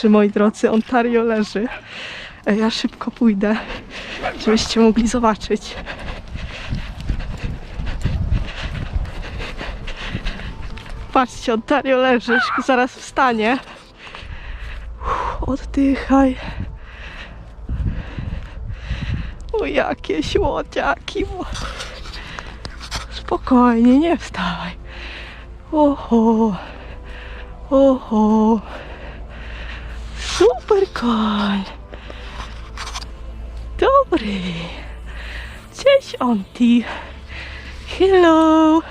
Czy moi drodzy, Ontario leży. E, Ja szybko pójdę, żebyście mogli zobaczyć. Patrzcie, Ontario leży, zaraz wstanie. Oddychaj. O, jakie słodziaki. Spokojnie, nie wstawaj. Oho. Oho. Super. Dobry. Cześć, Onti. Hello.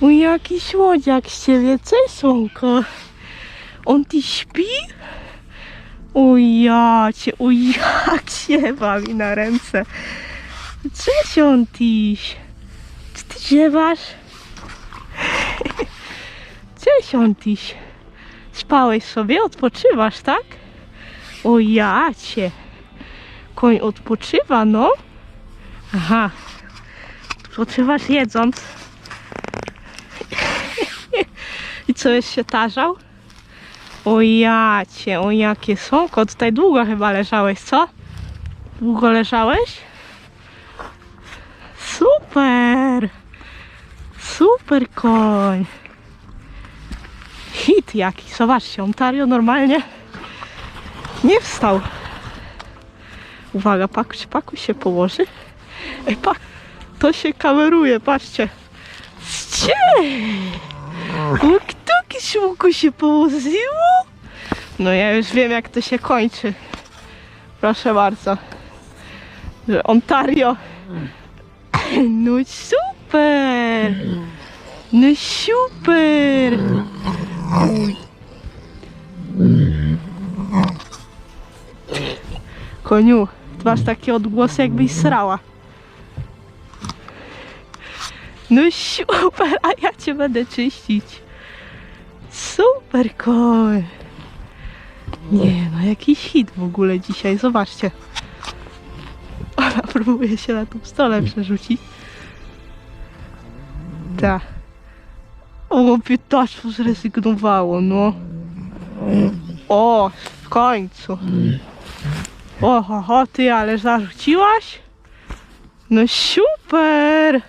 Mój jaki słodziak z ciebie. Cześć, słonko. Onti śpi? O ja cię, o jak się bawi na ręce. Cześć, Ontiś. Czy ty ziewasz? Cześć, Ontiś. Spałeś sobie, odpoczywasz, tak? O ja cię. Koń odpoczywa, no. Aha. Odpoczywasz jedząc. I co, jest się tarzał? O ja cię, o jakie słonko. Tutaj długo chyba leżałeś, co? Długo leżałeś? Super! Super koń! Hit jaki, zobaczcie, Ontario normalnie nie wstał. Uwaga, pakuś, pakuś się położy. Ej, pa, to się kameruje, patrzcie. Cie! O, kto szumku się położyło? No ja już wiem, jak to się kończy. Proszę bardzo. Że Ontario. No super! No super! Koniu, masz takie odgłosy, jakbyś srała. No super, a ja cię będę czyścić. Super koń. Nie no, jakiś hit w ogóle dzisiaj, zobaczcie. Ona próbuje się na tą stole przerzucić. Tak. O, piętaszwo zrezygnowało, no. O, w końcu. O, ho, ho, ty, ale zarzuciłaś? No super!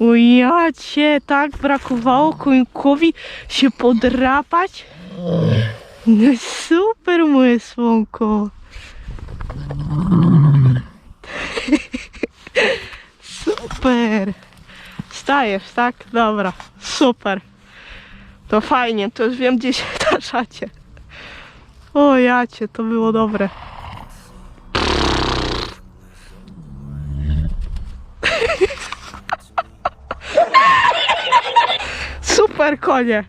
O ja cię, tak brakowało końkowi się podrapać? No super, moje słonko. Super. Stajesz, tak? Dobra, super. To fajnie, to już wiem, gdzie się tarzacie. O jacie, to było dobre. Super konie.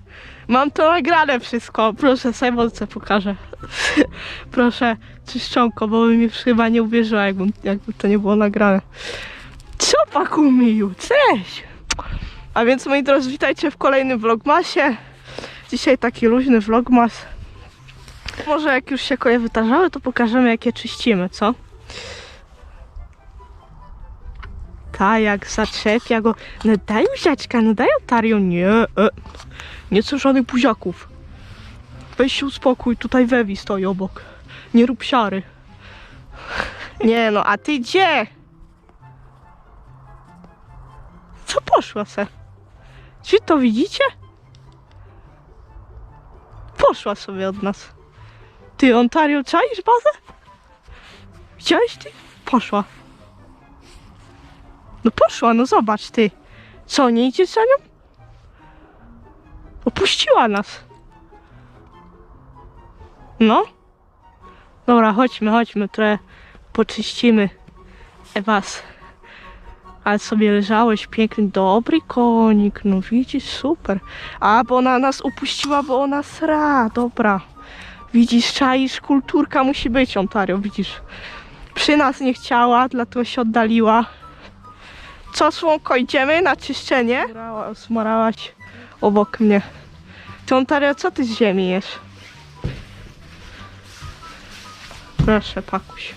Mam to nagrane wszystko. Proszę, Simonce pokażę. Proszę, czyszczonko, bo by mi chyba nie uwierzyła, jakby, jakby to nie było nagrane. Co pakumiu? Cześć! A więc moi drodzy, witajcie w kolejnym vlogmasie. Dzisiaj taki luźny vlogmas. Może jak już się koje wytarzały, to pokażemy jakie czyścimy, co? Ta jak zaczepia go. No daj buziaczka, no daj Ontario. Nie, e. nie chcę żadnych buziaków. Weź się uspokój, tutaj Wewi stoi obok. Nie rób siary. Nie no, a ty gdzie? Co poszła se? Czy to widzicie? Poszła sobie od nas. Ty, Ontario, czaisz bazę? Widziałeś ty? Poszła. No poszła, no zobacz ty. Co, nie idziesz za nią? Opuściła nas. No. Dobra, chodźmy, chodźmy, trochę poczyścimy was. Ale sobie leżałeś, piękny, dobry konik, no widzisz, super. A, bo ona nas upuściła, bo ona sra, dobra. Widzisz, czaisz, kulturka musi być, Ontario, widzisz. Przy nas nie chciała, dlatego się oddaliła. Co, słonko, idziemy na czyszczenie? Smorała- Smorałaś obok mnie. Ty, Ontario, co ty z ziemi jesz? Proszę, pakuś.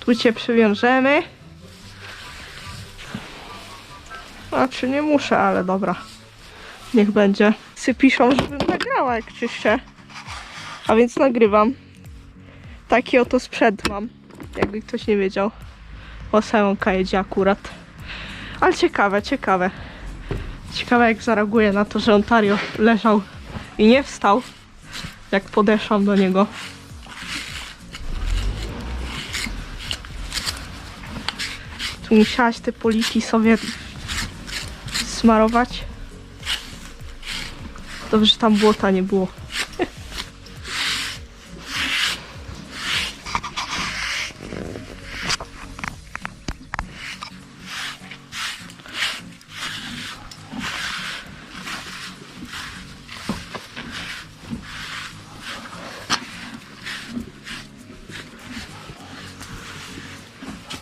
Tu cię przywiążemy. Znaczy nie muszę, ale dobra. Niech będzie. Psy piszą, żebym nagrała. jak czyszczę. A więc nagrywam. Taki oto sprzęt mam. Jakby ktoś nie wiedział. Semonka jedzie akurat. Ale ciekawe, ciekawe. Ciekawe jak zareaguje na to, że Ontario leżał i nie wstał. Jak podeszłam do niego. Tu musiałaś te poliki sobie smarować. Dobrze, że tam błota nie było.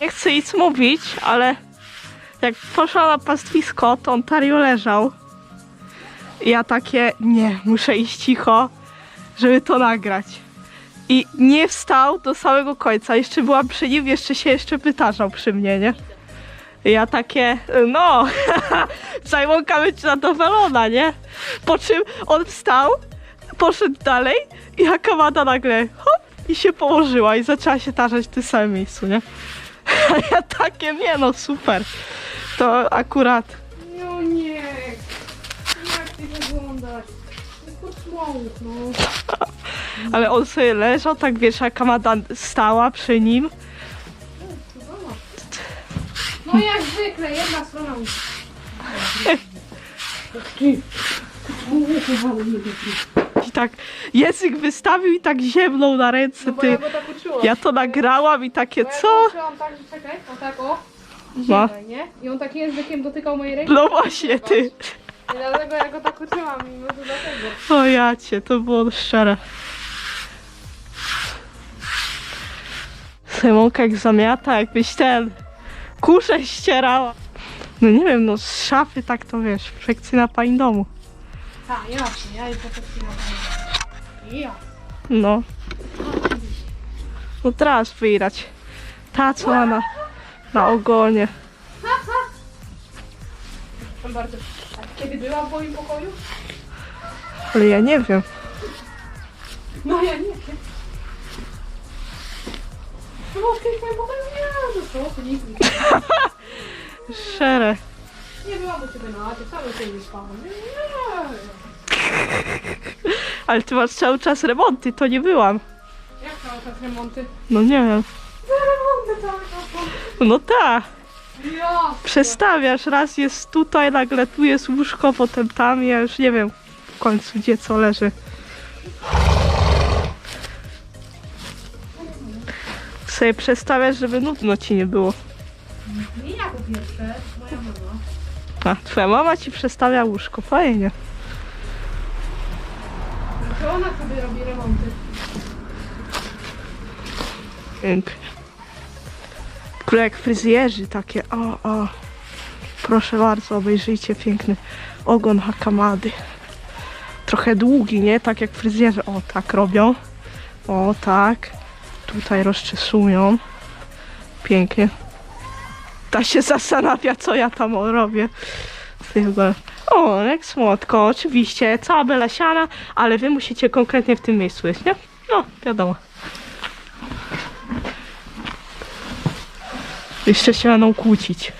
Nie chcę nic mówić, ale jak poszła na pastwisko, to Ontario leżał. I ja takie, nie, muszę iść cicho, żeby to nagrać. I nie wstał do samego końca. Jeszcze byłam przy nim, jeszcze się jeszcze wytarzał przy mnie, nie? I ja takie, no, Simonka być zadowolona, nie? Po czym on wstał, poszedł dalej i Akamada nagle hop i się położyła i zaczęła się tarzać w tym samym miejscu, nie? A ja takie, nie no, super. To akurat No nie. Jak ty wyglądasz? Smołów, no. Ale on sobie leżał, tak wiesz, jak Kamada stała przy nim. No jak zwykle, jedna strona musi. Tak język wystawił i tak ziemnął na ręce, No bo ty. ja go tak uczyłam. Ja to nagrałam i takie, ja co? uczyłam tak, że czekaj, o tak o. Ziewaj, nie? I on tak językiem dotykał mojej ręki. No właśnie, ty. I dlatego ja go tak uczyłam i może dlatego. O ja cię, to było szczere. Symonka jak zamiata, jakbyś ten kuszę ścierała. No nie wiem, no z szafy tak to wiesz, perfekcyjna pani domu. Tak, jasne, ja i potem Ja. No. No teraz wyjrać. Ta co ma na, na ogonie. Proszę bardzo. A kiedy była w moim pokoju? Ale ja nie wiem. No ja nie wiem. No bo w moim pokoju nie, że co, to nie Szere. Nie byłam u ciebie na chacie, cały dzień nie spałam. Nie, nie. Ale ty masz cały czas remonty, to nie byłam. Jak cały czas remonty? No nie wiem. Za remonty cały czas. No tak. Przestawiasz, raz jest tutaj, nagle tu jest łóżko, potem tam, ja już nie wiem w końcu gdzie co leży. Sobie przestawiasz, żeby nudno ci nie było. Nie ja po pierwsze. A, twoja mama ci przestawia łóżko, fajnie. To ona sobie robi remonty. Pięknie. Ogóle jak fryzjerzy takie, o, o. Proszę bardzo, obejrzyjcie piękny ogon Hakamady. Trochę długi, nie? Tak jak fryzjerzy, o tak robią. O tak. Tutaj rozczesują. Pięknie. Ta się zastanawia, co ja tam robię. Chyba. O, jak słodko, oczywiście. Cała belasiana, ale wy musicie konkretnie w tym miejscu jeść, nie? No, wiadomo. Jeszcze się będą kłócić.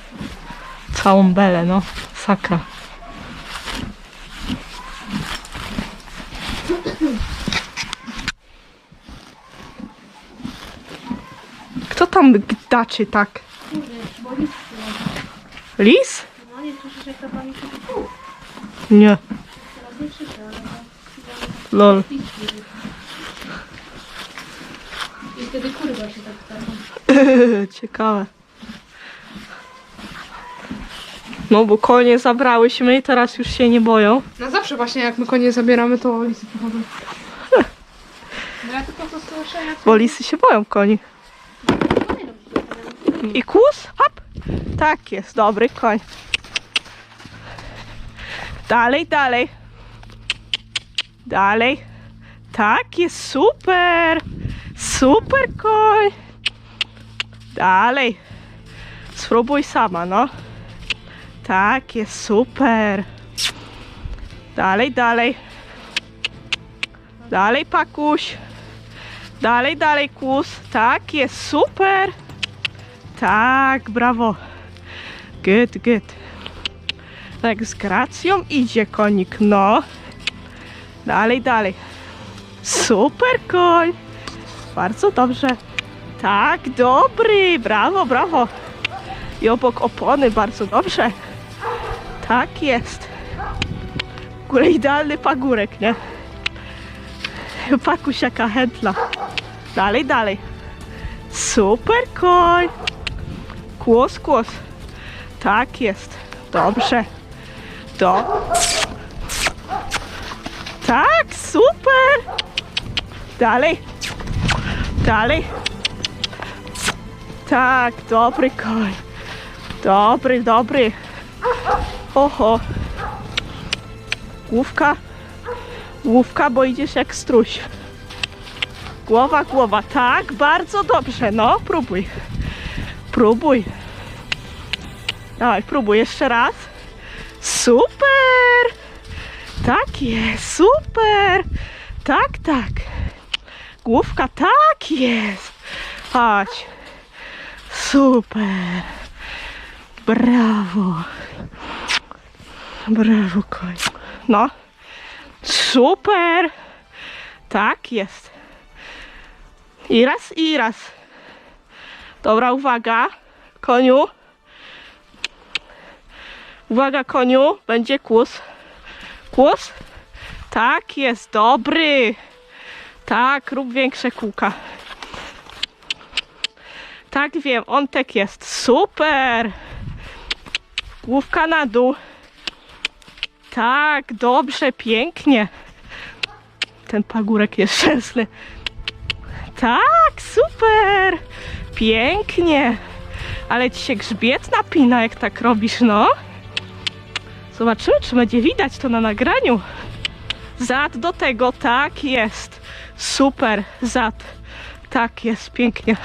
Całą belę, no. Sakra. Kto tam gdaczy tak? Lis? No nie słyszysz jak ta pani Nie. Teraz nie słyszę, ale to... Lol. I wtedy kurwa się tak. Ciekawe. No bo konie zabrałyśmy i teraz już się nie boją. No zawsze właśnie jak my konie zabieramy, to lisy przychodzą. No ja tylko to słyszę, jak... Bo lisy się boją koni. I kłus? Hop. Tak jest, dobry koń. Dalej, dalej. Dalej. Tak jest, super. Super koń. Dalej. Spróbuj sama, no. Tak jest, super. Dalej, dalej. Dalej, pakuś. Dalej, dalej, kus. Tak, jest super. Tak, brawo. Good, good. Tak, z gracją idzie konik, no. Dalej, dalej. Super koń. Bardzo dobrze. Tak, dobry. Brawo, brawo. I obok opony, bardzo dobrze. Tak jest. W ogóle idealny pagórek, nie? Pakuś jaka chętna. Dalej, dalej. Super koń. Kłos, kłos. Tak jest. Dobrze. Do. Tak, super. Dalej. Dalej. Tak, dobry koń. Dobry, dobry. Oho. Główka. Główka, bo idziesz jak struś. Głowa, głowa. Tak, bardzo dobrze. No, próbuj. Próbuj. Dawaj, próbuj jeszcze raz. Super! Tak jest, super! Tak, tak. Główka, tak jest. Chodź. Super. Brawo. Brawo, koń. No. Super. Tak jest. I raz, i raz. Dobra, uwaga. Koniu. Uwaga, koniu. Będzie kłus. Kłus? Tak jest, dobry. Tak, rób większe kółka. Tak wiem, on tak jest. Super. Główka na dół. Tak, dobrze, pięknie. Ten pagórek jest szczęsny. Tak, super. Pięknie. Ale ci się grzbiet napina, jak tak robisz, no. Zobaczymy, czy będzie widać to na nagraniu. Zad do tego, tak jest. Super, zad. Tak jest, pięknie.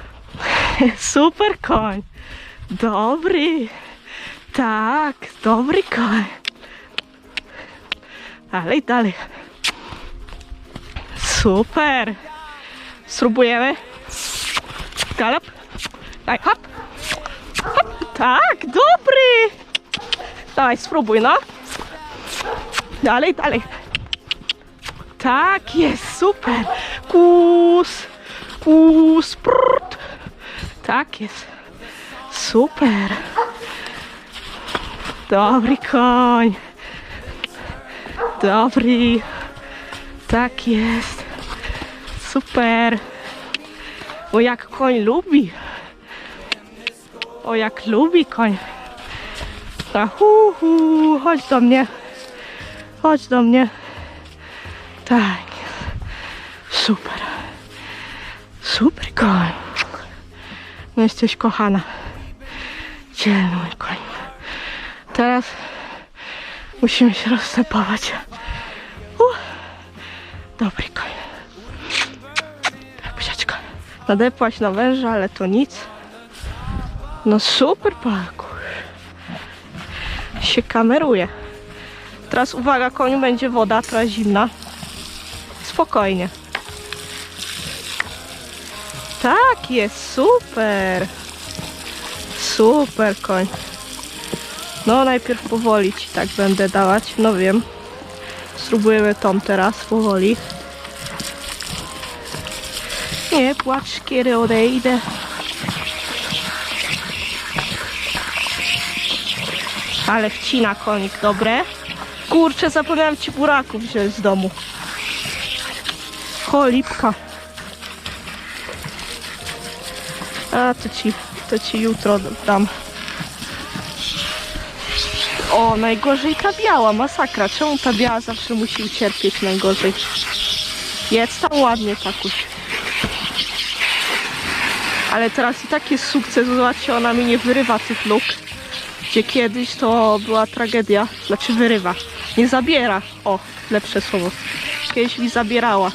Super koń. Dobry. Tak, dobry koń. Dalej, dalej. Super. Spróbujemy. Galop. Daj, hop. hop. Tak, dobry. Dawaj, spróbuj, no. Dalej, dalej. Tak jest, super. Kus, kus, prut. Tak jest. Super. Dobry koń. Dobry. Tak jest. Super. O jak koń lubi. O jak lubi koń. Ta hu, hu, chodź do mnie. Chodź do mnie. Tak. Super. Super koń. No jesteś kochana. Dzielny mój koń. Teraz musimy się rozstępować. Nadepłaś na węża, ale to nic. No super parkour. Się kameruje. Teraz uwaga, koniu, będzie woda, teraz zimna. Spokojnie. Tak jest, super. Super koń. No najpierw powoli ci tak będę dawać, no wiem. Spróbujemy tą teraz powoli. Nie płacz, kiedy odejdę. Ale wcina konik, dobre. Kurczę, zapomniałem ci buraków wziąć z domu. Cholipka. A to ci, to ci jutro dam. O, najgorzej ta biała, masakra. Czemu ta biała zawsze musi ucierpieć najgorzej? Jedz tam ładnie, takuś. Ale teraz i tak jest sukces, zobaczcie, ona mi nie wyrywa tych luk. Gdzie kiedyś to była tragedia, znaczy wyrywa. Nie zabiera. O, lepsze słowo. Kiedyś mi zabierała.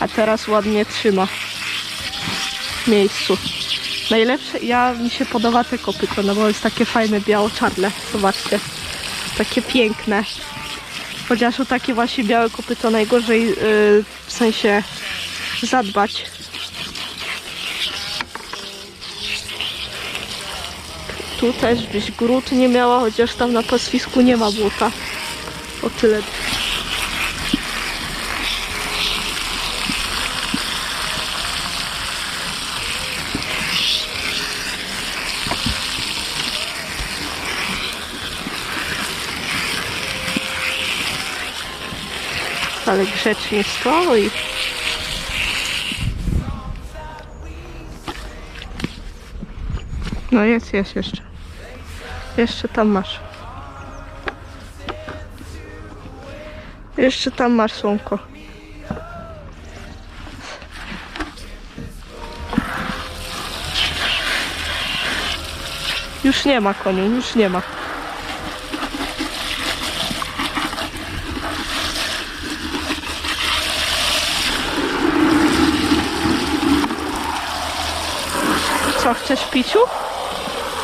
A teraz ładnie trzyma w miejscu. Najlepsze, ja mi się podoba te kopyto, no bo jest takie fajne biało-czarne. Zobaczcie. Takie piękne. Chociaż o takie właśnie białe kopyto najgorzej yy, w sensie zadbać. Tu też byś grud nie miała, chociaż tam na pastwisku nie ma błota. O tyle. Ale grzecznie stoi. No jest, jest jeszcze. Jeszcze tam masz. Jeszcze tam masz słonko. Już nie ma koniu, już nie ma. Co, chcesz piciu?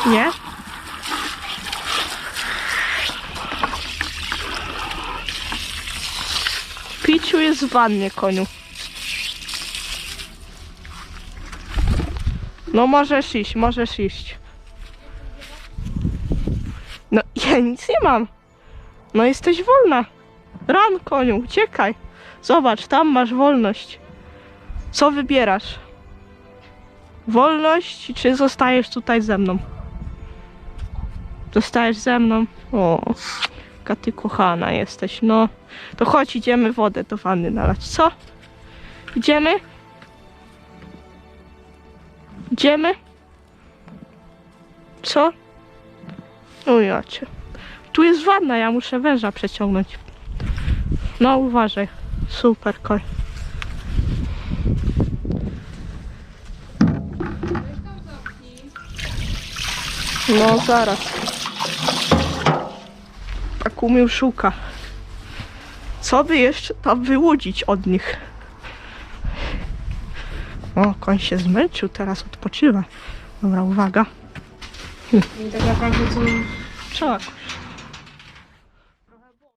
Nie? Piciu jest w wannie, koniu. No możesz iść, możesz iść. No ja nic nie mam. No jesteś wolna. Ran, koniu, uciekaj. Zobacz, tam masz wolność. Co wybierasz? Wolność, czy zostajesz tutaj ze mną? Zostajesz ze mną? O, jaka ty kochana jesteś, no. To chodź, idziemy wodę do wanny nalać, co? Idziemy? Idziemy? Co? O jacie. Tu jest wanna, ja muszę węża przeciągnąć. No uważaj. Super, koń. No zaraz. Tak umiał szuka. Co by jeszcze tam wyłudzić od nich? O, koń się zmęczył, teraz odpoczywa. Dobra, uwaga. I tak naprawdę co... Trzeba